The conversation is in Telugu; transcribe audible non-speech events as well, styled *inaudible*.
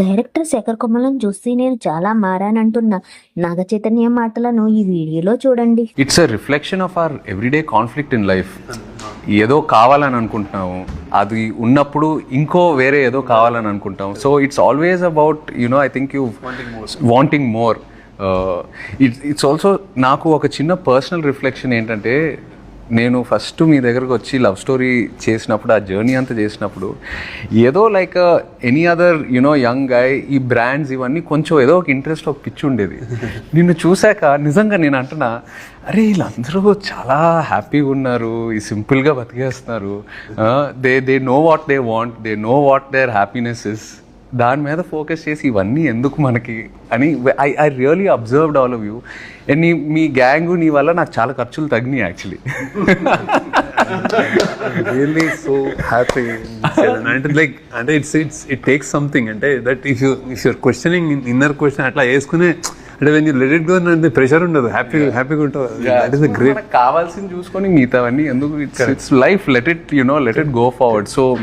డైరెక్టర్ శేఖర్ కొమ్మలను చూసి నేను చాలా మారానంటున్న. నాగ చైతన్య మాటలను ఈ వీడియోలో చూడండి. It's a reflection of our everyday conflict in life ఏదో కావాలని అనుకుంటున్నాము. అది ఉన్నప్పుడు ఇంకో వేరే ఏదో కావాలని అనుకుంటాం so it's always about you know I think you wanting more it's it's also నాకు ఒక చిన్న పర్సనల్ రిఫ్లెక్షన్ ఏంటంటే నేను ఫస్ట్ మీ దగ్గరకు వచ్చి లవ్ స్టోరీ చేసినప్పుడు ఆ జర్నీ అంతా చేసినప్పుడు ఏదో like any other you know young guy ఈ బ్రాండ్స్ ఇవన్నీ కొంచెం ఏదో ఒక ఇంట్రెస్ట్ ఒక పిచ్చి ఉండేది. *laughs* నిన్ను చూశాక నిజంగా నేను అంటున్నా అరే వీళ్ళందరూ చాలా హ్యాపీగా ఉన్నారు ఈ సింపుల్గా బతికేస్తున్నారు. They they know what they want they know what their happiness is దాని మీద ఫోకస్ చేసి ఇవన్నీ ఎందుకు మనకి అని I I really observed all of you and నీ మీ గ్యాంగ్ నీ వల్ల నాకు చాలా ఖర్చులు తగ్గినాయి యాక్చువల్లీ రియల్లీ సో హ్యాపీ అంటే లైక్ అంటే it's it's it takes something అంటే that if you if your questioning inner question అట్లా వేసుకునే అంటే when you let it go అంటే ప్రెషర్ ఉండదు. హ్యాపీ హ్యాపీగా దట్ ఇస్ గ్రేట్ కావాల్సింది చూసుకొని మిగతావన్నీ ఎందుకు it's it's life let it you know let it go forward so